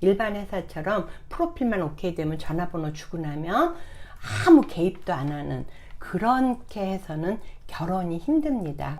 일반 회사처럼 프로필만 오케이 되면 전화번호 주고 나면 아무 개입도 안 하는 그렇게 해서는 결혼이 힘듭니다.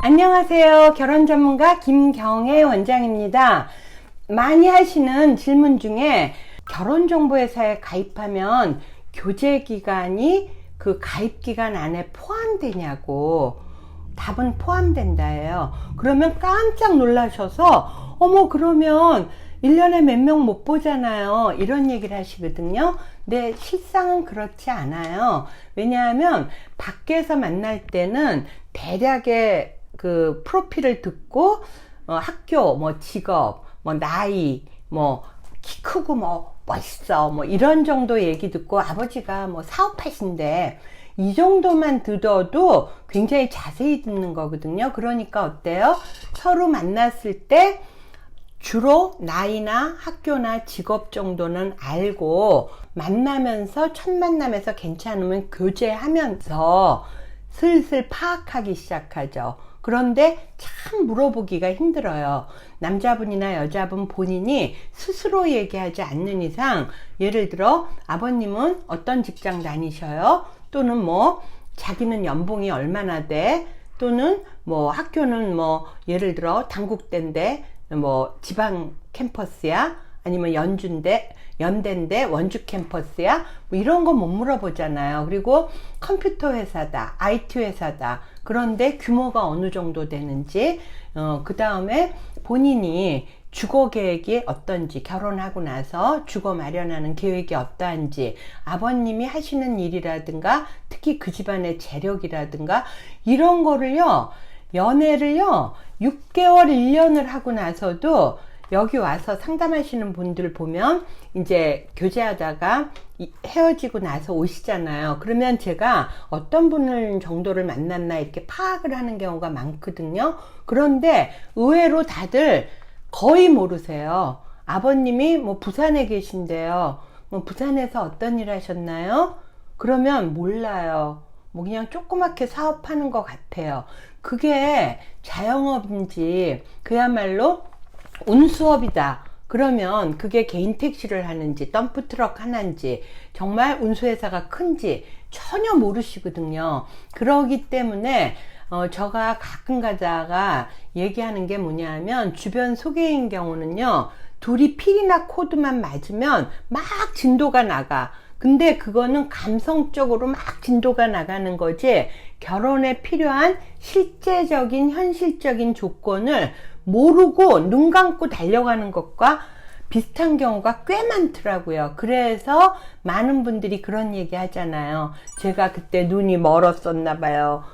안녕하세요. 결혼 전문가 김경애 원장입니다. 많이 하시는 질문 중에 결혼정보회사에 가입하면 교제 기간이 그 가입 기간 안에 포함되냐고 답은 포함된다예요. 그러면 깜짝 놀라셔서 어머 그러면 1년에 몇 명 못 보잖아요. 이런 얘기를 하시거든요. 근데 실상은 그렇지 않아요. 왜냐하면 밖에서 만날 때는 대략의 그 프로필을 듣고 어, 학교, 뭐 직업, 뭐 나이, 뭐 키 크고 뭐 멋있어, 뭐 이런 정도 얘기 듣고 아버지가 뭐 사업하신데 이 정도만 듣어도 굉장히 자세히 듣는 거거든요. 그러니까 어때요? 서로 만났을 때 주로 나이나 학교나 직업 정도는 알고 만나면서 첫 만남에서 괜찮으면 교제하면서 슬슬 파악하기 시작하죠. 그런데 참 물어보기가 힘들어요. 남자분이나 여자분 본인이 스스로 얘기하지 않는 이상, 예를 들어, 아버님은 어떤 직장 다니셔요? 또는 뭐, 자기는 연봉이 얼마나 돼? 또는 뭐, 학교는 뭐, 예를 들어, 당국대인데, 뭐, 지방 캠퍼스야? 아니면 연주인데, 연대인데 원주 캠퍼스야? 뭐 이런 거 못 물어보잖아요. 그리고 컴퓨터 회사다, IT 회사다. 그런데 규모가 어느 정도 되는지, 어, 그 다음에 본인이 주거 계획이 어떤지, 결혼하고 나서 주거 마련하는 계획이 어떠한지, 아버님이 하시는 일이라든가, 특히 그 집안의 재력이라든가, 이런 거를요, 연애를요, 6개월, 1년을 하고 나서도 여기 와서 상담하시는 분들 보면 이제 교제하다가 헤어지고 나서 오시잖아요. 그러면 제가 어떤 분을 정도를 만났나 이렇게 파악을 하는 경우가 많거든요. 그런데 의외로 다들 거의 모르세요. 아버님이 뭐 부산에 계신데요. 뭐 부산에서 어떤 일 하셨나요? 그러면 몰라요. 뭐 그냥 조그맣게 사업하는 것 같아요. 그게 자영업인지 그야말로 운수업이다. 그러면 그게 개인 택시를 하는지 덤프트럭 하는지 정말 운수회사가 큰지 전혀 모르시거든요. 그러기 때문에 어, 저가 가끔 가다가 얘기하는 게 뭐냐면 주변 소개인 경우는요. 둘이 필이나 코드만 맞으면 막 진도가 나가. 근데 그거는 감성적으로 막 진도가 나가는 거지 결혼에 필요한 실제적인 현실적인 조건을 모르고 눈 감고 달려가는 것과 비슷한 경우가 꽤 많더라고요. 그래서 많은 분들이 그런 얘기 하잖아요. 제가 그때 눈이 멀었었나 봐요.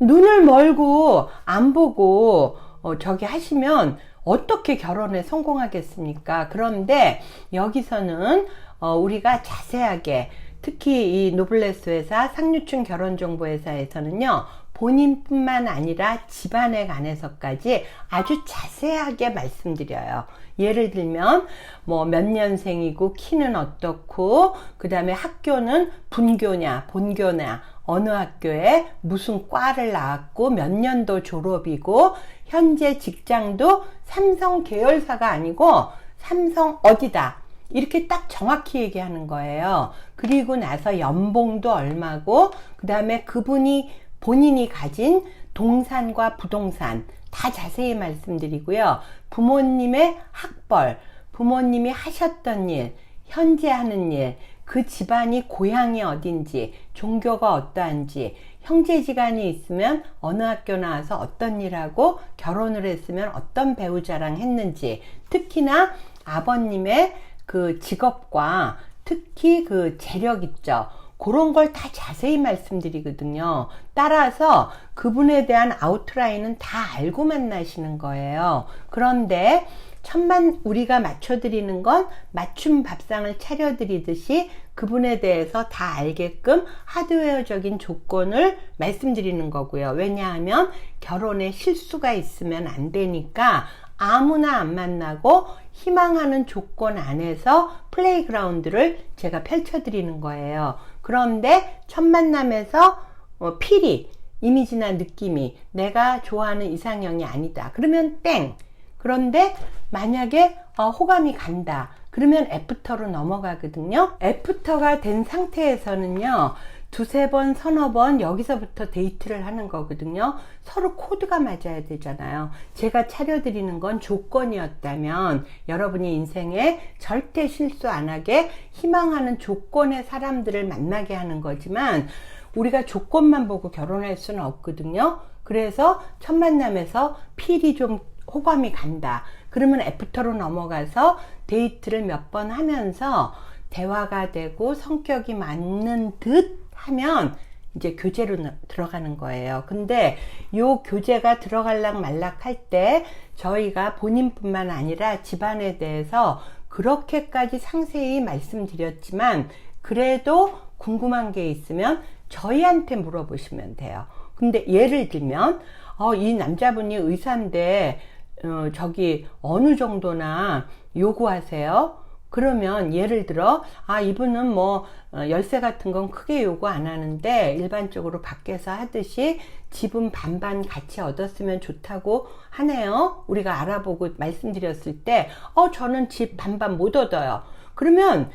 눈을 멀고 안 보고 어, 저기 하시면 어떻게 결혼에 성공하겠습니까? 그런데 여기서는 어, 우리가 자세하게 특히 이 노블레스 회사 상류층 결혼정보회사에서는요 본인뿐만 아니라 집안에 관해서까지 아주 자세하게 말씀드려요. 예를 들면 뭐 몇 년생이고 키는 어떻고 그 다음에 학교는 분교냐 본교냐 어느 학교에 무슨 과를 나왔고 몇 년도 졸업이고 현재 직장도 삼성 계열사가 아니고 삼성 어디다 이렇게 딱 정확히 얘기하는 거예요. 그리고 나서 연봉도 얼마고 그 다음에 그분이 본인이 가진 동산과 부동산 다 자세히 말씀드리고요. 부모님의 학벌, 부모님이 하셨던 일, 현재 하는 일, 그 집안이 고향이 어딘지, 종교가 어떠한지, 형제지간이 있으면 어느 학교 나와서 어떤 일하고 결혼을 했으면 어떤 배우자랑 했는지, 특히나 아버님의 그 직업과 특히 그 재력 있죠. 그런 걸 다 자세히 말씀드리거든요. 따라서 그분에 대한 아웃라인은 다 알고 만나시는 거예요. 그런데 천만 우리가 맞춰드리는 건 맞춤 밥상을 차려드리듯이 그분에 대해서 다 알게끔 하드웨어적인 조건을 말씀드리는 거고요. 왜냐하면 결혼에 실수가 있으면 안 되니까 아무나 안 만나고 희망하는 조건 안에서 플레이그라운드를 제가 펼쳐드리는 거예요. 그런데 첫 만남에서 어, 필이 이미지나 느낌이 내가 좋아하는 이상형이 아니다. 그러면 땡. 그런데 만약에 어, 호감이 간다. 그러면 애프터로 넘어가거든요. 애프터가 된 상태에서는요. 두세 번, 서너 번 여기서부터 데이트를 하는 거거든요. 서로 코드가 맞아야 되잖아요. 제가 차려드리는 건 조건이었다면 여러분이 인생에 절대 실수 안 하게 희망하는 조건의 사람들을 만나게 하는 거지만 우리가 조건만 보고 결혼할 수는 없거든요. 그래서 첫 만남에서 필이 좀 호감이 간다. 그러면 애프터로 넘어가서 데이트를 몇 번 하면서 대화가 되고 성격이 맞는 듯 하면 이제 교제로 들어가는 거예요. 근데 요 교제가 들어갈락 말락 할 때 저희가 본인뿐만 아니라 집안에 대해서 그렇게까지 상세히 말씀드렸지만 그래도 궁금한 게 있으면 저희한테 물어보시면 돼요. 근데 예를 들면 어, 이 남자분이 의사인데 어, 저기 어느 정도나 요구하세요? 그러면 예를 들어 아 이분은 뭐 어, 열쇠 같은 건 크게 요구 안 하는데 일반적으로 밖에서 하듯이 집은 반반 같이 얻었으면 좋다고 하네요. 우리가 알아보고 말씀드렸을 때 어 저는 집 반반 못 얻어요. 그러면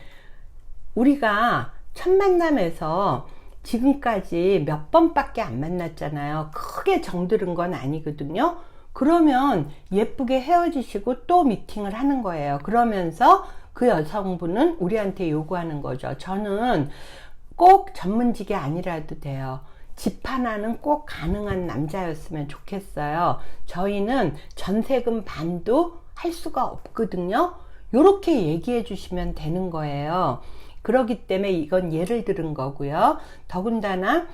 우리가 첫 만남에서 지금까지 몇 번밖에 안 만났잖아요. 크게 정들은 건 아니거든요. 그러면 예쁘게 헤어지시고 또 미팅을 하는 거예요. 그러면서 그 여성분은 우리한테 요구하는 거죠. 저는 꼭 전문직이 아니라도 돼요. 집 하나는 꼭 가능한 남자였으면 좋겠어요. 저희는 전세금 반도 할 수가 없거든요. 요렇게 얘기해 주시면 되는 거예요. 그러기 때문에 이건 예를 들은 거고요. 더군다나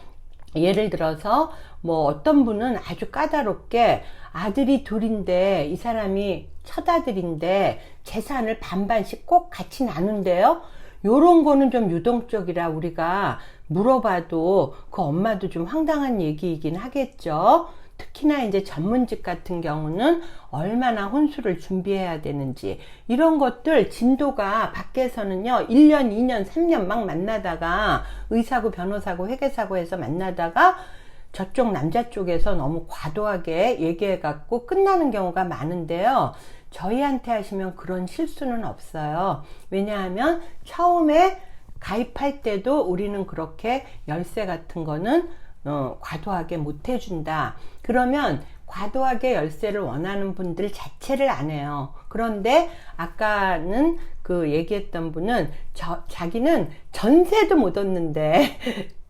예를 들어서 뭐 어떤 분은 아주 까다롭게 아들이 둘인데 이 사람이 첫 아들인데 재산을 반반씩 꼭 같이 나눈대요. 요런 거는 좀 유동적이라 우리가 물어봐도 그 엄마도 좀 황당한 얘기이긴 하겠죠. 특히나 이제 전문직 같은 경우는 얼마나 혼수를 준비해야 되는지 이런 것들 진도가 밖에서는요 1년 2년 3년 막 만나다가 의사고 변호사고 회계사고 해서 만나다가 저쪽 남자 쪽에서 너무 과도하게 얘기해 갖고 끝나는 경우가 많은데요. 저희한테 하시면 그런 실수는 없어요. 왜냐하면 처음에 가입할 때도 우리는 그렇게 열쇠 같은 거는 어, 과도하게 못 해준다. 그러면 과도하게 열쇠를 원하는 분들 자체를 안 해요. 그런데 아까는 그 얘기했던 분은 저, 자기는 전세도 못 얻는데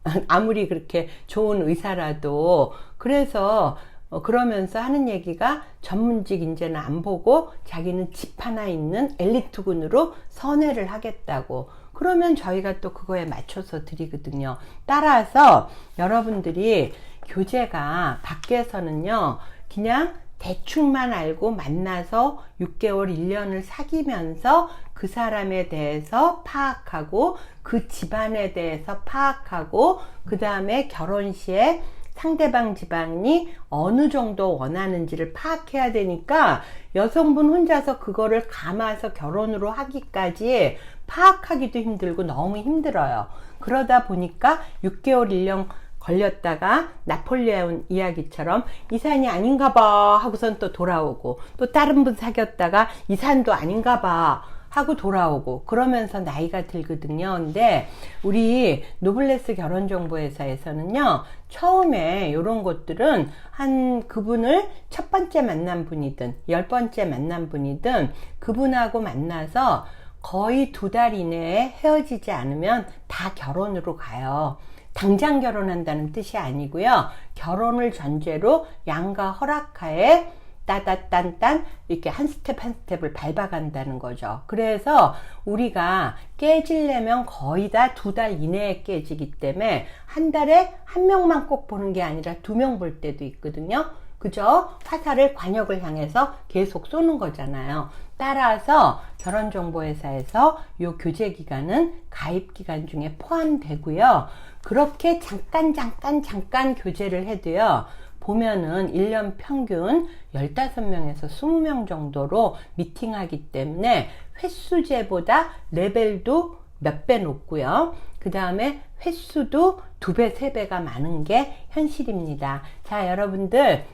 아무리 그렇게 좋은 의사라도 그래서 어, 그러면서 하는 얘기가 전문직 인재는 안 보고 자기는 집 하나 있는 엘리트군으로 선회를 하겠다고 그러면 저희가 또 그거에 맞춰서 드리거든요. 따라서 여러분들이 교재가 밖에서는요, 그냥 대충만 알고 만나서 6개월, 1년을 사귀면서 그 사람에 대해서 파악하고 그 집안에 대해서 파악하고 그 다음에 결혼 시에 상대방 집안이 어느 정도 원하는지를 파악해야 되니까 여성분 혼자서 그거를 감아서 결혼으로 하기까지 파악하기도 힘들고 너무 힘들어요. 그러다 보니까 6개월 1년 걸렸다가 나폴레온 이야기처럼 이 산이 아닌가 봐 하고선 또 돌아오고 또 다른 분 사귀었다가 이 산도 아닌가 봐 하고 돌아오고 그러면서 나이가 들거든요. 근데 우리 노블레스 결혼정보회사에서는요. 처음에 이런 것들은 한 그분을 첫 번째 만난 분이든 열 번째 만난 분이든 그분하고 만나서 거의 두 달 이내에 헤어지지 않으면 다 결혼으로 가요. 당장 결혼한다는 뜻이 아니고요. 결혼을 전제로 양가 허락하에 따다딴딴 이렇게 한 스텝 한 스텝을 밟아간다는 거죠. 그래서 우리가 깨질려면 거의 다 두 달 이내에 깨지기 때문에 한 달에 한 명만 꼭 보는 게 아니라 두 명 볼 때도 있거든요. 그죠? 화살을 관역을 향해서 계속 쏘는 거잖아요. 따라서 결혼정보회사에서 이 교제 기간은 가입 기간 중에 포함되고요. 그렇게 잠깐 잠깐 잠깐 교제를 해도요. 보면은 1년 평균 15명에서 20명 정도로 미팅하기 때문에 횟수제보다 레벨도 몇 배 높고요. 그 다음에 횟수도 두 배, 세 배가 많은 게 현실입니다. 자, 여러분들,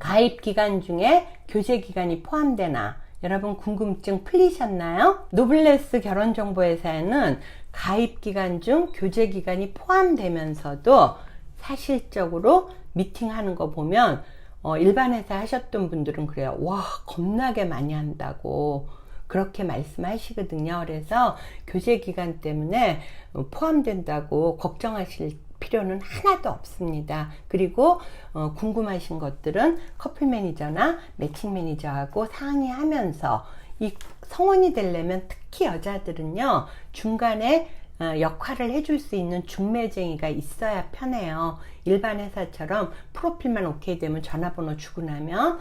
가입 기간 중에 교제 기간이 포함되나? 여러분 궁금증 풀리셨나요? 노블레스 결혼정보회사에는 가입 기간 중 교제 기간이 포함되면서도 사실적으로 미팅하는 거 보면 어, 일반 회사 하셨던 분들은 그래요. 와, 겁나게 많이 한다고. 그렇게 말씀하시거든요. 그래서 교제 기간 때문에 어, 포함된다고 걱정하실 필요는 하나도 없습니다. 그리고 어, 궁금하신 것들은 커플 매니저나 매칭 매니저하고 상의하면서 이 성원이 되려면 특히 여자들은요 중간에 어, 역할을 해줄 수 있는 중매쟁이가 있어야 편해요. 일반 회사처럼 프로필만 오케이 되면 전화번호 주고 나면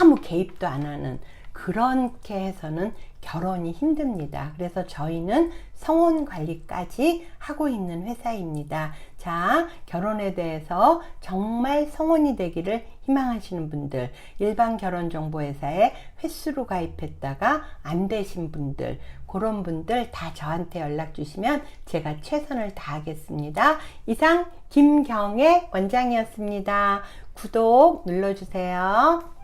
아무 개입도 안 하는 그렇게 해서는 결혼이 힘듭니다. 그래서 저희는 성혼 관리까지 하고 있는 회사입니다. 자, 결혼에 대해서 정말 성혼이 되기를 희망하시는 분들, 일반 결혼 정보회사에 횟수로 가입했다가 안 되신 분들, 그런 분들 다 저한테 연락 주시면 제가 최선을 다하겠습니다. 이상 김경애 원장이었습니다. 구독 눌러주세요.